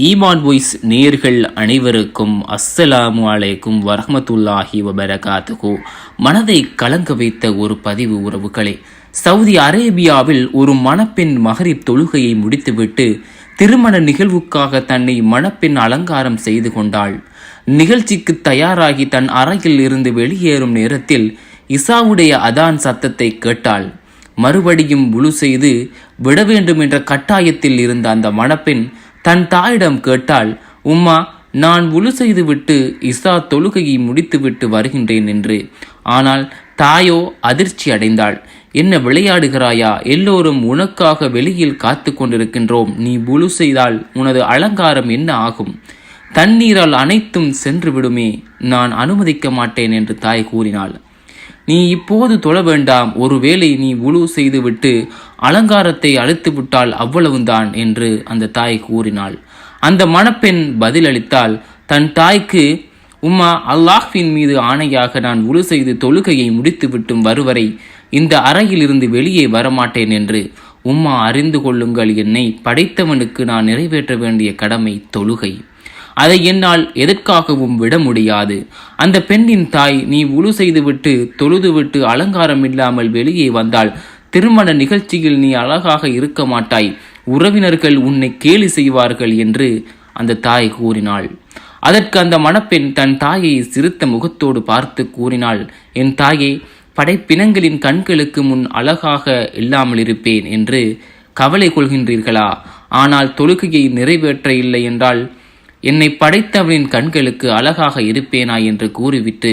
ஈமான் வாய்ஸ் நேர்கள் அனைவருக்கும் அஸ்ஸலாமு அலைக்கும் வரமத்துல்லாஹி வபரகாத்துஹு. மனதை கலங்க வைத்த ஒரு பதிவு உறவுகளே சவுதி அரேபியாவில் ஒரு மணப்பெண் மகரிப் தொழுகையை முடித்துவிட்டு திருமண நிகழ்வுக்காக தன்னை மணப்பெண் அலங்காரம் செய்து கொண்டாள். நிகழ்ச்சிக்கு தயாராகி தன் அறையில் இருந்து வெளியேறும் நேரத்தில் இசாவுடைய அதான் சத்தத்தை கேட்டாள். மறுபடியும் முழு செய்து விட வேண்டும் என்ற கட்டாயத்தில் இருந்த அந்த மணப்பெண் தன் தாயிடம் கேட்டாள் உம்மா நான் உழு செய்துவிட்டு இசா தொழுகையை முடித்துவிட்டு வருகின்றேன் என்று. ஆனால் தாயோ அதிர்ச்சி அடைந்தாள். என்ன விளையாடுகிறாயா? எல்லோரும் உனக்காக வெளியில் காத்து கொண்டிருக்கின்றோம். நீ புழு செய்தால் உனது அலங்காரம் என்ன ஆகும்? தண்ணீரால் அனைத்தும் சென்று விடுமே. நான் அனுமதிக்க மாட்டேன் என்று தாய் கூறினாள். நீ இப்போது தொழ வேண்டாம். ஒருவேளை நீ உழு செய்துவிட்டு அலங்காரத்தை அழுத்து விட்டால் அவ்வளவுதான் என்று அந்த தாய் கூறினாள். அந்த மணப்பெண் பதிலளித்தால் தன் தாய்க்கு உம்மா அல்லாஹ்வின் மீது ஆணையாக நான் உழு செய்து தொழுகையை முடித்துவிட்டும் வருவரை இந்த அறையிலிருந்து வெளியே வரமாட்டேன் என்று. உம்மா அறிந்து கொள்ளுங்கள் என்னை படைத்தவனுக்கு நான் நிறைவேற்ற வேண்டிய கடமை தொழுகை. அதை என்னால் எதற்காகவும் விட முடியாது. அந்த பெண்ணின் தாய் நீ உழு செய்துவிட்டு தொழுதுவிட்டு அலங்காரம் இல்லாமல் வெளியே வந்தால் திருமண நிகழ்ச்சியில் நீ அழகாக இருக்க மாட்டாய். உறவினர்கள் உன்னை கேலி செய்வார்கள் என்று அந்த தாய் கூறினாள். அதற்கு அந்த மணப்பெண் தன் தாயை சிறுத்த முகத்தோடு பார்த்து கூறினாள் என் தாயே படைப்பினங்களின் கண்களுக்கு முன் அழகாக இல்லாமல் இருப்பேன் என்று கவலை கொள்கின்றீர்களா? ஆனால் தொழுகையை நிறைவேற்ற இல்லை என்றால் என்னை படைத்தவனின் கண்களுக்கு அழகாக இருப்பேனா என்று கூறிவிட்டு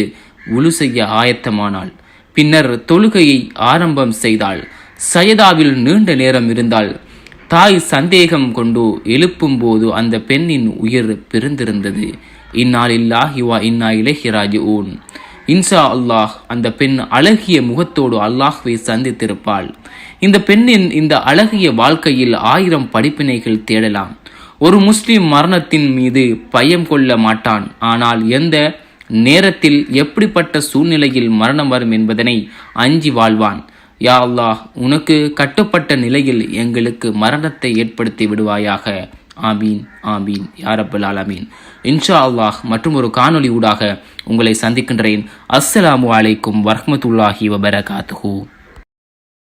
உழு செய்ய ஆயத்தமானாள். பின்னர் தொழுகையை ஆரம்பம் செய்தாள். சயதாவில் நீண்ட நேரம் இருந்தால் தாய் சந்தேகம் கொண்டு எழுப்பும்போது அந்த பெண்ணின் உயிர் பிரிந்திருந்தது. இந்நாளில்லாஹி வா இன்னா இலஹிராஜி ஊன் இன்சா அல்லாஹ் அந்த பெண் அழகிய முகத்தோடு அல்லாஹ்வை சந்தித்திருப்பாள். இந்த பெண்ணின் இந்த அழகிய வாழ்க்கையில் ஆயிரம் படிப்பினைகள் தேடலாம். ஒரு முஸ்லிம் மரணத்தின் மீது பயம் கொள்ள மாட்டான். ஆனால் எந்த நேரத்தில் எப்படிப்பட்ட சூழ்நிலையில் மரணம் வரும் என்பதனை அஞ்சி வாழ்வான். யா அல்லாஹ் உனக்கு கட்டுப்பட்ட நிலையில் எங்களுக்கு மரணத்தை ஏற்படுத்தி விடுவாயாக. ஆமீன் ஆமீன் யாரப்பல் ஆலமீன். இன்ஷா அல்லாஹ் மற்றும் ஒரு காணொலி ஊடாக உங்களை சந்திக்கின்றேன். அஸ்ஸலாமு அலைக்கும் வரஹ்மத்துல்லாஹி வபரகாத்துஹூ.